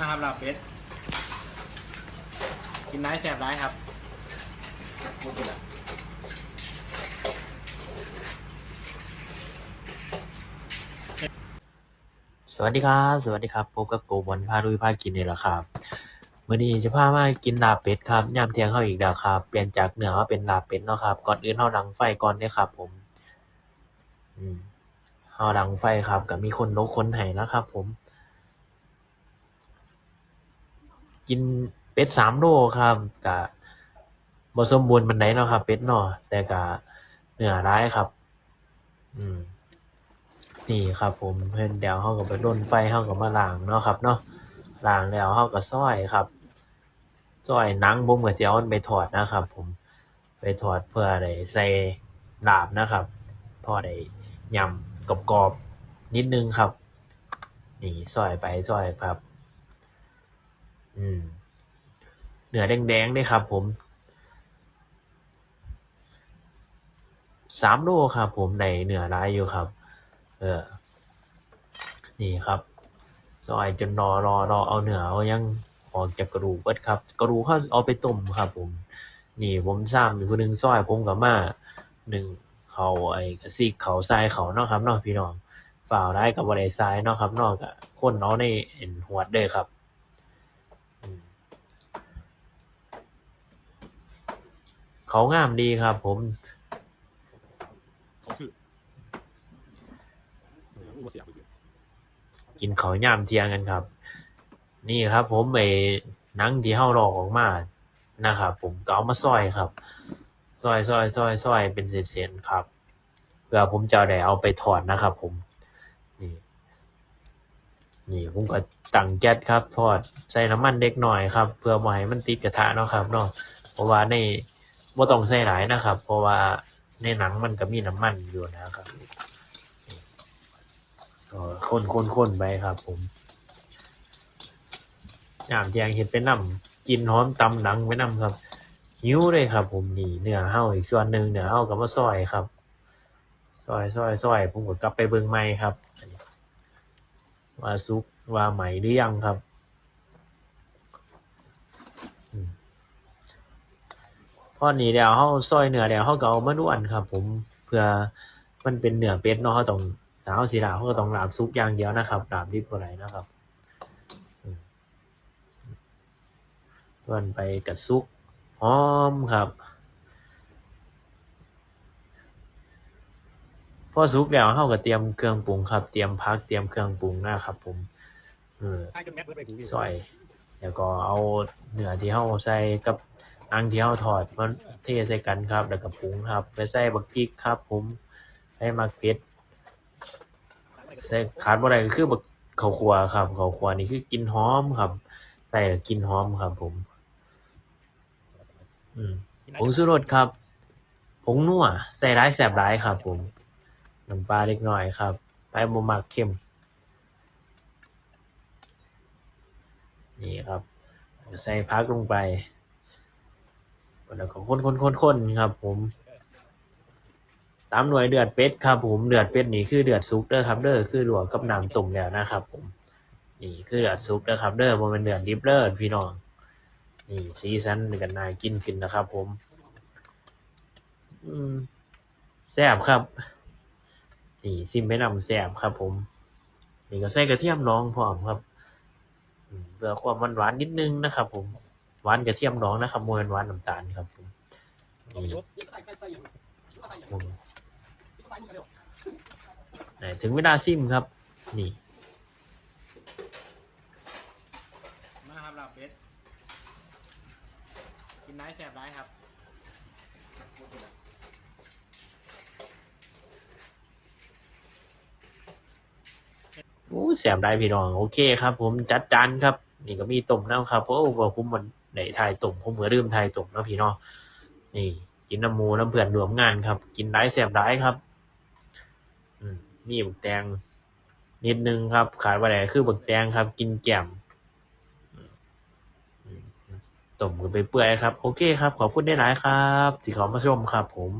มาครับลาบเป็ดกินได้แสบได้ครับมุกินละสวัสดีครับ สวัสดีครับพบกับโกบอลพาดุยพากินนี่แหละครับมื้อนี้จะพามากินลาบเป็ดครับยามเที่ยงเฮาอีกแล้วครับ เปลี่ยนจากเนื้อมาเป็นลาบเป็ดเนาะครับ ก่อนอื่นเฮาดังไฟก่อนเด้อครับ ผม อืมเฮาดังไฟครับก็มีคนลกคนให้นะครับ ผม กินเป็ดสามโลครับก็บ่สมบูรณ์ปานใดเนาะครับ เป็ดเนาะแต่ก็เนื้อหลายครับ อืม นี่ครับผมเพิ่นเดี๋ยวเฮาก็ไปร่นไฟเฮาก็มาล้างเนาะครับ เนาะล้างแล้วเฮาก็ซอยครับซอยหนังผมก็สิเอามันไปทอดนะครับ ผม ไปทอดเพื่อได้ใส่ลาบนะครับ พอได้ยำกรอบๆนิดนึงครับ นี่ซอยไปซอยครับ อืม เนื้อแดงๆด้ครับผมสามโลครับผมในเหนือหลายอยู่ครับ เออ นี่ครับซอยจนรอรอรอเอาเหนือเอายังออกจากกระดูกเบิดครับ กระดูกเขาเอาไปต้มครับผม นี่ผมซ้ำอยู่ผู้หนึ่งซอยผมกับมาหนึ่งเขาไอ้กระซิกเขาทรายเขาเนาะครับเนาะพี่น้องฝ่าวได้กับบ่ได้ทรายเนาะครับนอกจากคนเอาในเอ็นหวดเด้ครับอืม เขางามดีครับผมเขาซื้อกินเขาย่ามเทียงกันครับ นี่ครับ ผมไอ้นังที่เฮารอของมานะครับผมก็เอามาซอยครับซอยซอยซอยซอยเป็นเศษเศษครับเพื่อผมจะได้เอาไปถอดนะครับ ผม นี่ นี่ผมก็ตั้งแก๊สครับ ทอดใส่น้ำมันเล็กหน่อยครับเพื่อไม่ให้มันติดกระทะเนาะครับเนาะเพราะว่าใน บ่ต้องใส่หลายนะครับ เพราะว่าในหนังมันก็มีน้ำมันอยู่นะครับก็คนคนคนไปครับ ผมยามแจงเห็ดไปนำกินหอมตำหนังไปนำครับ หิวเลยครับ ผมนี่เนื้อเห่าอีกส่วนหนึ่งเนื้อเห่ากับมาซอยครับซอยซอยซอยผมก็กลับไปเบิ่งใหม่ครับว่าซุกว่าใหม่หรือยังครับอืม พอนี้เดี๋ยวเฮาซอยเนื้อเดี๋ยวเฮาก็เอามาล้วนครับ ผมเพื่อมันเป็นเนื้อเป็ดเนาะเฮาต้องสาวสีดาวเฮาก็ต้องลาบซุปอย่างเดียวนะครับลาบดิบบ่ได้นะครับอืมส่วนไปกับซุปหอมครับพอสุกแล้วเฮาก็เตรียมเครื่องปรุงครับ เตรียมผักเตรียมเครื่องปรุงนะครับ ผมเออไอ้จนแม็กเบิดไปถึงซอย แล้วก็เอาเนื้อที่เฮาใส่กับ อังที่เฮาทอดมันเทใส่กันครับ แล้วก็ปรุงครับ ไปใส่บักพริกครับ ผมใส่มะเขือใส่ขาดบ่ได้ก็คือบักข้าวคั่วครับข้าวคั่วนี่คือกินหอมครับใส่กินหอมครับ ผม อืมผงชูรสครับผงนัวใส่ร้ายแสบร้ายครับ ผมน้ำปลาเล็กน้อยครับไปบ่มักเค็มนี่ครับ ใส่พักลงไป แล้วก็คนคนคนคนครับ ผมตามหน่วยเดือดเป็ดครับ ผมเดือดเป็ดนี่คือเดือดซุกเด้อครับ เด้อคือหลวกกับน้ำต้มแล้วนะครับ ผม นี่คือเดือดซุกเด้อครับ เด้อบ่แม่นเดือดดิบเด้อพี่น้องนี่สีสันกันน่ากินขึ้นนะครับ ผม อืมแซ่บครับนี่ซิมไปนำแซ่บครับ ผมนี่ก็ใส่กระเทียมดองพร้อมครับเพื่อความหวานหวานนิดนึงนะครับ ผม หวานกระเทียมดองนะครับมวนหวานน้ำตาลครับผมนี่อืมไหนถึงเวลาซิมครับ นี่ มาครับลาบเป็ดกินได้แสบได้ครับมุกินละโอ้แสบได้พี่น้อง โอเคครับ ผมจัดจานครับ นี่ก็มีต้มน้ำครับเพราะว่าผมมัน ได้ทายต้มผมเหมือริ่มทายต้มเนาะพี่น้องนี่ กินน้ำมูน้ำเพื่อนรวมงานครับ กินได้แสบได้ครับ อืมนี่บักแตงนิดนึงครับ ขาดว่าอะไรคือบักแตงครับ กินแก้มอืมอืมต้มกันไปเปื่อยครับ โอเคครับ ขอบคุณได้หลายครับที่ขอมาชมครับผม